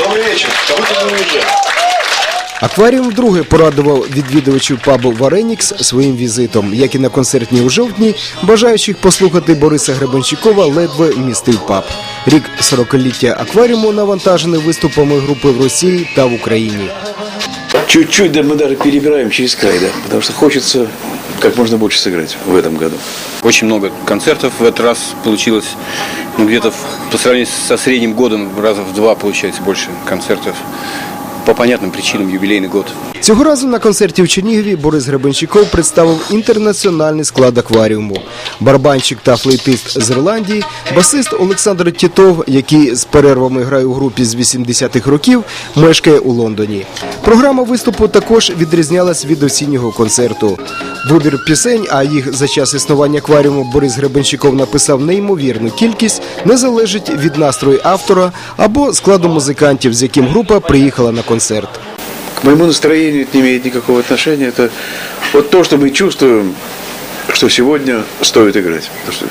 Добрый вечер. Как будто мы уезжаем. Акваріум вдруге порадував відвідувачів пабу Варенікс своїм візитом. Як і на концертні у жовтні, бажаючих послухати Бориса Гребенщикова ледве вмістив паб. Рік 40-ліття акваріуму навантажений виступами групи в Росії та в Україні. Чуть-чуть, да мы даже перебираем через край, да. Потому что хочется как можно больше сыграть в этом году. Очень много концертов в этот раз получилось. Где-то по сравнению со средним годом раза в два получается больше концертов. По понятным причинам юбилейный год. Цього разу на концерті в Чернігові Борис Гребенщиков представив інтернаціональний склад акваріуму. Барабанщик та флейтист з Ірландії, басист Олександр Тітов, який з перервами грає у групі з 80-х років, мешкає у Лондоні. Програма виступу також відрізнялась від осіннього концерту. Вибір пісень, а їх за час існування акваріуму Борис Гребенщиков написав неймовірну кількість, не залежить від настрою автора або складу музикантів, з яким група приїхала на концерт. К моему настроению это не имеет никакого отношения. Это вот то, что мы чувствуем, что сегодня стоит играть. Потому что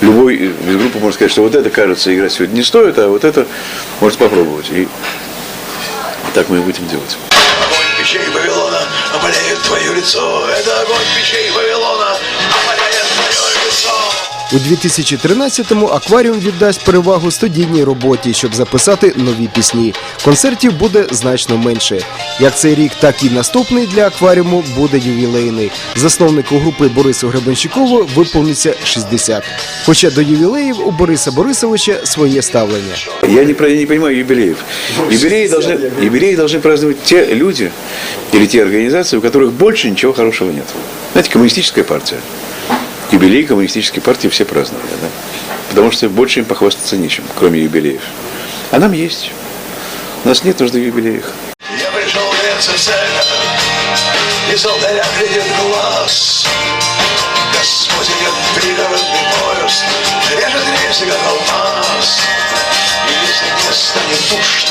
любой из группы может сказать, что вот это, кажется, играть сегодня не стоит, а вот это может попробовать. И так мы и будем делать. Огонь печей Вавилона опаляет твое лицо. Это огонь печей Вавилона. У 2013-му акваріум віддасть перевагу студійній роботі, щоб записати нові пісні. Концертів буде значно менше. Як цей рік, так і наступний для акваріуму буде ювілейний. Засновнику групи Борису Гребенщикову виповниться 60. Хоча до ювілеїв у Бориса Борисовича своє ставлення. Я не, про- я не понимаю юбилеев. Юбилеи должны, юбилеи должны праздновать те люди или те организации, у которых больше ничего хорошего нет. Знаете, коммунистическая партия. Юбилей коммунистической партии все праздновали, да? Потому что больше им похвастаться нечем, кроме юбилеев. А нам есть. У нас нет нужды в юбилеях. Я пришел в цель, и с алтаря глядит глаз. Господь идет пригородный поезд, режет рельсы, как алмаз. И если не станет душ